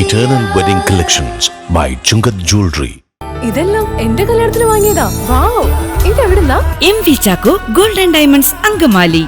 Eternal wedding collections by Chunkath jewellery ഇതെല്ലാം എന്റെ കല്യാണത്തിന് വാങ്ങിയതാ. Wow. ഇതെവിടുന്നാ? M V Chacko golden diamonds Angamaly.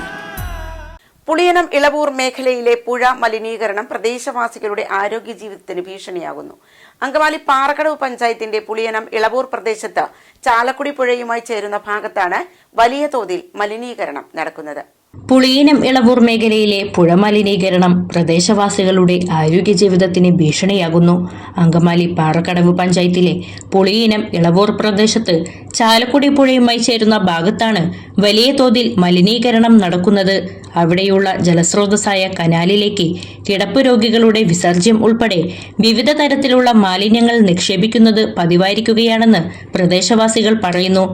Puliyanam Elavoor മേഖലയിലെ പുഴ മലിനീകരണം പ്രദേശവാസികളുടെ ആരോഗ്യ ജീവിതത്തിന് ഭീഷണിയാകുന്നു. അങ്കമാലി പാറക്കടവ് പഞ്ചായത്തിന്റെ പുളിയനം ഇളവൂർ പ്രദേശത്ത് ചാലക്കുടി പുഴയുമായി ചേരുന്ന ഭാഗത്താണ് വലിയ തോതിൽ മലിനീകരണം നടക്കുന്നത്. പുളിയിനം ഇളവൂർ മേഖലയിലെ പുഴ മലിനീകരണം പ്രദേശവാസികളുടെ ആരോഗ്യ ജീവിതത്തിന് ഭീഷണിയാകുന്നു. അങ്കമാലി പാറക്കടവ് പഞ്ചായത്തിലെ പുളിയിനം ഇളവൂർ പ്രദേശത്ത് ചാലക്കുടി പുഴയുമായി ചേരുന്ന ഭാഗത്താണ് വലിയ തോതിൽ മലിനീകരണം നടക്കുന്നത്. അവിടെയുള്ള ജലസ്രോതസ്സായ കനാലിലേക്ക് കിടപ്പ് രോഗികളുടെ വിസർജ്യം ഉൾപ്പെടെ വിവിധ തരത്തിലുള്ള മാലിന്യങ്ങൾ നിക്ഷേപിക്കുന്നത് പതിവായിരിക്കുകയാണെന്ന് പ്രദേശവാസികൾ പറയുന്നു.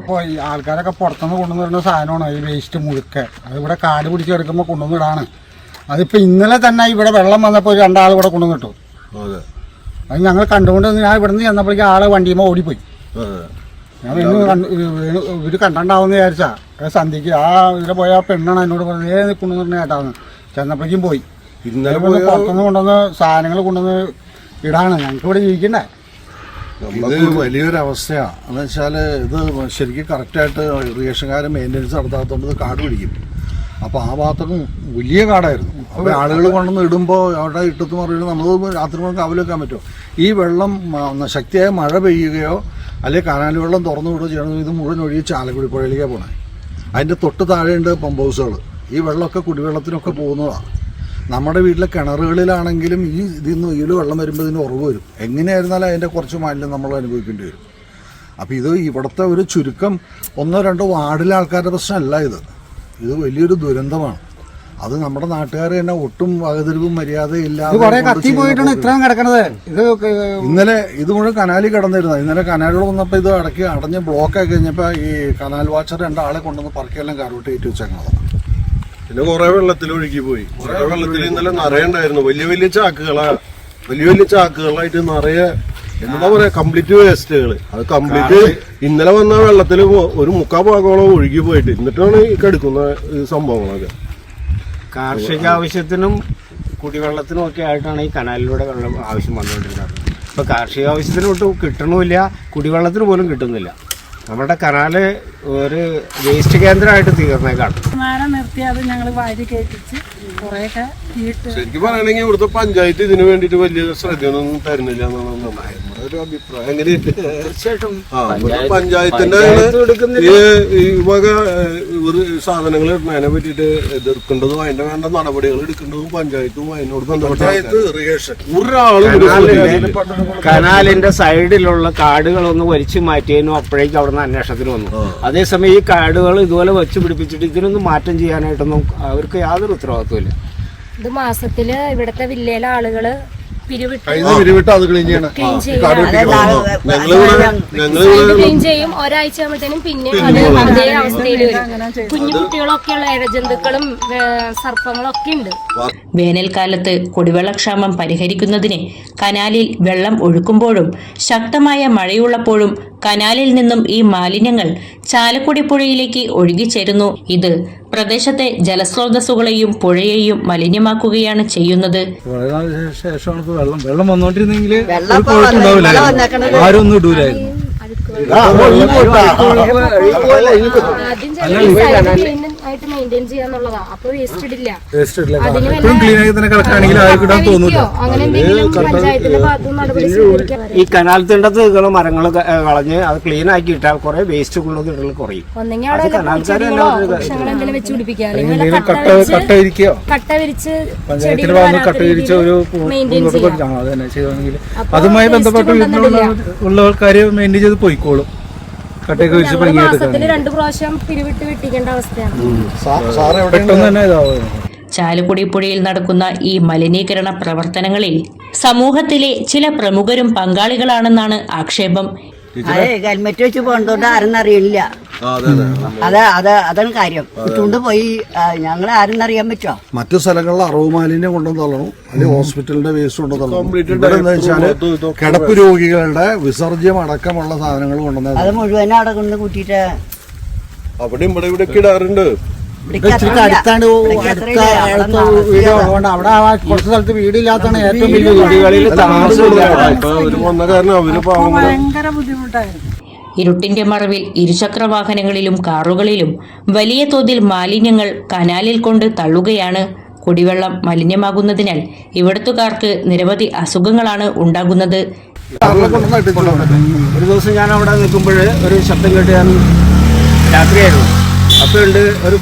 ആൾക്കാരൊക്കെ പുറത്തുനിന്ന് കൊണ്ടുവന്നിരുന്ന സാധനമാണ് ഈ വേസ്റ്റ് മുഴുക്ക. കാട് പിടിച്ചെടുക്കുമ്പോൾ കൊണ്ടുവന്നിടാണ് അതിപ്പോൾ ഇന്നലെ തന്നെ ഇവിടെ വെള്ളം വന്നപ്പോൾ ഒരു രണ്ടാൾ ഇവിടെ കൊണ്ടുവന്നിട്ടു അത്. ഞങ്ങൾ കണ്ടുകൊണ്ട് ഞാൻ ഞാൻ നിന്ന് ചെന്നപ്പോഴേക്കും ആൾ വണ്ടിയുമ്പോൾ ഓടിപ്പോയി. ഞാൻ ഇവർ കണ്ടു ഇവർ കണ്ടുണ്ടാവുമെന്ന് വിചാരിച്ചാ. സന്ധ്യക്ക് ആ ഇവിടെ പോയ ആ പെണ്ണാണ് എന്നോട് പറഞ്ഞത് ഏ കൊണ്ടുവന്നിരുന്ന ഏട്ടാന്ന് ചെന്നപ്പോഴേക്കും പോയി. ഇന്നലെ പുറത്തുനിന്ന് കൊണ്ടുവന്ന് സാധനങ്ങൾ കൊണ്ടുവന്ന് ഇടാണ്. ഞങ്ങൾക്ക് ഇവിടെ ജീവിക്കണ്ടേ? ഇത് വലിയൊരു അവസ്ഥയാണ് എന്ന് വെച്ചാൽ ഇത് ശരിക്കും കറക്റ്റായിട്ട് ഇറിഗേഷൻകാർ മെയിന്റനൻസ് നടത്താത്തതുകൊണ്ട് കാട് പിടിക്കും. അപ്പോൾ ആ ഭാഗത്തൊക്കെ വലിയ കാടായിരുന്നു. അപ്പോൾ ആളുകൾ കൊണ്ടുവന്ന് ഇടുമ്പോൾ അവിടെ ഇട്ടത്ത് മറിയിട്ട് നമ്മൾ രാത്രി കൊണ്ട് കാവൽ വെക്കാൻ പറ്റുമോ? ഈ വെള്ളം ശക്തിയായ മഴ പെയ്യുകയോ അല്ലെങ്കിൽ കനാൽ വെള്ളം തുറന്നു വിടുകയോ ചെയ്യണമെങ്കിൽ ഇത് മുഴുവൻ ഒഴുകി ചാലക്കുടി പുഴയിലേക്കാണ് പോണേ. അതിന്റെ തൊട്ട് താഴെയുണ്ട് പമ്പ് ഹൗസുകൾ ഈ വെള്ളമൊക്കെ കുടിവെള്ളത്തിനൊക്കെ പോകുന്നതാണ് നമ്മുടെ വീട്ടിലെ കിണറുകളിലാണെങ്കിലും ഈ ഇതിൽ നിന്ന് ഇതിൽ വെള്ളം വരുമ്പോൾ ഇതിന് ഉറവ് വരും. എങ്ങനെയായിരുന്നാലും അതിന്റെ കുറച്ച് മാലിന്യം നമ്മൾ അനുഭവിക്കേണ്ടി വരും. അപ്പോൾ ഇത് ഇവിടുത്തെ ഒരു ചുരുക്കം ഒന്നോ രണ്ടോ വാർഡിലെ ആൾക്കാരുടെ പ്രശ്നമല്ല ഇത്. ഇത് വലിയൊരു ദുരന്തമാണ്. അത് നമ്മുടെ നാട്ടുകാർ തന്നെ ഒട്ടും വകതിരിവും മര്യാദയും ഇല്ലാതെ കുറെ കത്തി പോയിട്ടാണ് ഇത്രയും കിടക്കണത്. ഇത് ഇന്നലെ ഇത് മുഴുവൻ കനാലിൽ കിടന്നിരുന്നത് ഇന്നലെ കനാലുകൾ വന്നപ്പോൾ ഇത് അടക്കി അടഞ്ഞ് ബ്ലോക്ക് ആക്കി കഴിഞ്ഞപ്പോൾ ഈ കനാൽ വാച്ചർ രണ്ടാളെ കൊണ്ടുവന്ന് പറക്കിയെല്ലാം കറുവിട്ട് ഏറ്റു വെച്ചേക്കണതാണ് പിന്നെ കുറെ വെള്ളത്തിൽ ഒഴുകി പോയി. കുറെ വെള്ളത്തിൽ ഇന്നലെ നിറയുണ്ടായിരുന്നു വലിയ വലിയ ചാക്കുകളാ വലിയ വലിയ ചാക്കുകളായിട്ട് നിറയെ എന്താ പറയാ കംപ്ലീറ്റ് വേസ്റ്റുകൾ അത് കംപ്ലീറ്റ് ഇന്നലെ വന്ന വെള്ളത്തിൽ ഒരു മുക്കാ ഭാഗോളം ഒഴുകി പോയിട്ട് എന്നിട്ടാണ് ഈ കെടുക്കുന്ന സംഭവങ്ങളൊക്കെ. കാർഷിക ആവശ്യത്തിനും കുടിവെള്ളത്തിനും ഒക്കെ ആയിട്ടാണ് ഈ കനാലിലൂടെ വെള്ളം ആവശ്യം വന്നുകൊണ്ടിരുന്നത്. ഇപ്പൊ കാർഷിക ആവശ്യത്തിന് ഒട്ടും കിട്ടണമില്ല കുടിവെള്ളത്തിന് പോലും കിട്ടുന്നില്ല. നമ്മുടെ കനാല് ഒരു വേസ്റ്റ് കേന്ദ്രമായിട്ട് തീർന്നേക്കാണ്. നിർത്തി അത് ഞങ്ങൾ വാരി കയറ്റിച്ച് കുറേയൊക്കെ ശരിക്കും പറയണെങ്കിൽ ഇവിടുത്തെ പഞ്ചായത്ത് ഇതിനു വേണ്ടിട്ട് വലിയ ശ്രദ്ധയൊന്നും തരുന്നില്ല എന്നാണ് നമ്മുടെ ഒരു അഭിപ്രായം. എങ്ങനെ തീർച്ചയായിട്ടും. ആ, ഇവിടെ പഞ്ചായത്തിന്റെ ഈ വക ഒരു സാധനങ്ങൾ ഇടുന്നതിനെ പറ്റിയിട്ട് എതിർക്കേണ്ടതും അതിന്റെ വേണ്ട നടപടികൾ എടുക്കേണ്ടതും പഞ്ചായത്തും അതിനോട് ബന്ധപ്പെട്ട. കനാലിന്റെ സൈഡിലുള്ള കാടുകളൊന്ന് വലിച്ചു മാറ്റിയതിനും അപ്പോഴേക്കും അവിടുന്ന് അന്വേഷണത്തിന് വന്നു. അതേസമയം ഈ കാടുകൾ ഇതുപോലെ വെച്ച് പിടിപ്പിച്ചിട്ട് ഇതിനൊന്നും മാറ്റം ചെയ്യാനായിട്ടൊന്നും അവർക്ക് യാതൊരു ഉത്തരവാദിത്വമില്ല ഇത് മാസത്തിൽ ഇവിടത്തെ വില്ലയിലെ ക്ലീൻ ക്ലീൻ ചെയ്യും. ഒരാഴ്ച ആകുമ്പോഴത്തേനും പിന്നെ അത് അതേ അവസ്ഥയിൽ വരും. കുഞ്ഞു കുട്ടികളൊക്കെയുള്ള ഇഴജന്തുക്കളും സർപ്പങ്ങളൊക്കെ ഉണ്ട്. വേനൽക്കാലത്ത് കുടിവെള്ളക്ഷാമം പരിഹരിക്കുന്നതിന് കനാലിൽ വെള്ളം ഒഴുക്കുമ്പോഴും ശക്തമായ മഴയുള്ളപ്പോഴും കനാലിൽ നിന്നും ഈ മാലിന്യങ്ങൾ ചാലക്കുടി പുഴയിലേക്ക് ഒഴുകിച്ചേരുന്നു. ഇത് പ്രദേശത്തെ ജലസ്രോതസ്സുകളെയും പുഴയെയും മലിനമാക്കുകയാണ് ചെയ്യുന്നത്. ശേഷമാണ് വെള്ളം വെള്ളം വന്നോണ്ടിരുന്നെങ്കിൽ ആരും ഒന്നും ഇടൂലായിരുന്നു. ആയിട്ട് മെയിന്റെയിൻ ചെയ്യാന്നുള്ളതാ അപ്പൊ വേസ്റ്റ് ഇടില്ല അങ്ങനെ എന്തെങ്കിലും പഞ്ചായത്തിന്റെ ഭാഗത്തു നിന്ന് നടപടി സ്വീകരിക്കാൻ ഈ കനാൽ തിണ്ടത്ത് നിൽക്കുന്ന മരങ്ങൾ കളഞ്ഞ് അത് ക്ലീൻ ആക്കി ഇട്ടാൽ കുറെ വേസ്റ്റ് ഉള്ളത് കുറയും ഒന്നെങ്കിൽ അവിടെ വല്ല പൂച്ചെടികളോ വൃക്ഷങ്ങളോ എന്തെങ്കിലും വെച്ച് പിടിപ്പിക്കുക അല്ലെങ്കിൽ കട്ട വിരിച്ച് പഞ്ചായത്തിന്റെ ഭാഗത്ത് വിരിച്ച ഒരു അതുമായി ബന്ധപ്പെട്ട് ഉള്ള ആൾക്കാര് മെയിന്റെയിൻ ചെയ്ത് പോയിക്കോളും കട്ടയൊക്കെ വെച്ച് ഞങ്ങൾ ഭംഗിയായിട്ട് മാസത്തിൽ രണ്ടു പ്രാവശ്യം പിരിവിട്ട് വെട്ടിക്കേണ്ട അവസ്ഥയാണ്. സാറ് എവിടെ പെട്ടെന്ന് തന്നെ ഇതാവും. ചാലക്കുടി പുഴയിൽ നടക്കുന്ന ഈ മലിനീകരണ പ്രവർത്തനങ്ങളിൽ സമൂഹത്തിലെ ചില പ്രമുഖരും പങ്കാളികളാണെന്നാണ് ആക്ഷേപം. അതെ ഹെൽമെറ്റ് വെച്ച് പോകണ്ടോണ്ട് ആരെന്നറിയില്ല അത് അതെ. അതാണ് കാര്യം. ഇട്ടുകൊണ്ട് പോയി ഞങ്ങൾ ആരെന്നറിയാൻ പറ്റുമോ മറ്റു സ്ഥലങ്ങളിൽ അറവ് മാലിന്യം കൊണ്ടുവന്ന് തള്ളണം. അല്ലെങ്കിൽ ഹോസ്പിറ്റലിന്റെ വേസ്റ്റ് കൊണ്ടു തള്ളണം. Complete വെച്ചാൽ കിടപ്പ് രോഗികളുടെ വിസർജ്യം അടക്കമുള്ള സാധനങ്ങൾ കൊണ്ടുവന്നത് അത് മുഴുവൻ അവിടെ കൊണ്ട് കൂട്ടിട്ട് അവിടെ ഇവിടെ ഇവിടെ ഇടാറുണ്ട് അടുത്ത അവിടെ അടുത്ത താമസിക്കാൻ വീട് ഉള്ളതുകൊണ്ട് അവിടെ ആ കുറച്ച് സ്ഥലത്ത് വീടില്ലാത്തതാണ് ഏറ്റവും വലിയ വീടുകളിൽ ഭയങ്കര ഇപ്പൊ ഇരുട്ടിന്റെ മറവിൽ ഇരുചക്ര വാഹനങ്ങളിലും കാറുകളിലും വലിയ തോതിൽ മാലിന്യങ്ങൾ കനാലിൽ കൊണ്ട് തള്ളുകയാണ്. കുടിവെള്ളം മലിനമാകുന്നതിനാൽ ഇവിടത്തുകാർക്ക് നിരവധി അസുഖങ്ങളാണ് ഉണ്ടാകുന്നത്. ഒരു ദിവസം ഞാൻ അവിടെ നിൽക്കുമ്പോൾ ഒരു ശബ്ദം കേട്ട് ഞാൻ രാത്രിയായിരുന്നു. അപ്പോൾ ഉണ്ട് ഒരു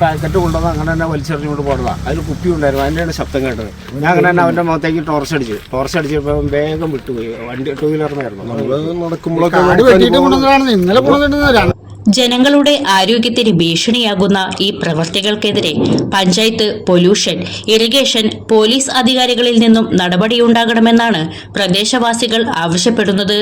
പാക്കറ്റ് കൊണ്ടുവന്ന് അങ്ങനെ തന്നെ വലിച്ചെറിഞ്ഞുകൊണ്ട് പോകണതാണ് അതിൽ കുപ്പി ഉണ്ടായിരുന്നു അതിന്റെയാണ് ശബ്ദം കേട്ടത്. ഞാൻ അങ്ങനെ തന്നെ അവന്റെ മുഖത്തേക്ക് ടോർച്ച് അടിച്ചു. ടോർച്ച് അടിച്ചപ്പോൾ വേഗം വിട്ടുപോയി. വണ്ടി ടൂ വീലറിനായിരുന്നു ഇന്നലെ കൊണ്ടുവന്നിട്ട് ജനങ്ങളുടെ ആരോഗ്യത്തിന് ഭീഷണിയാകുന്ന ഈ പ്രവൃത്തികൾക്കെതിരെ പഞ്ചായത്ത് പൊല്യൂഷൻ ഇറിഗേഷൻ പോലീസ് അധികാരികളിൽ നിന്നും നടപടിയുണ്ടാകണമെന്നാണ് പ്രദേശവാസികൾ ആവശ്യപ്പെടുന്നത്.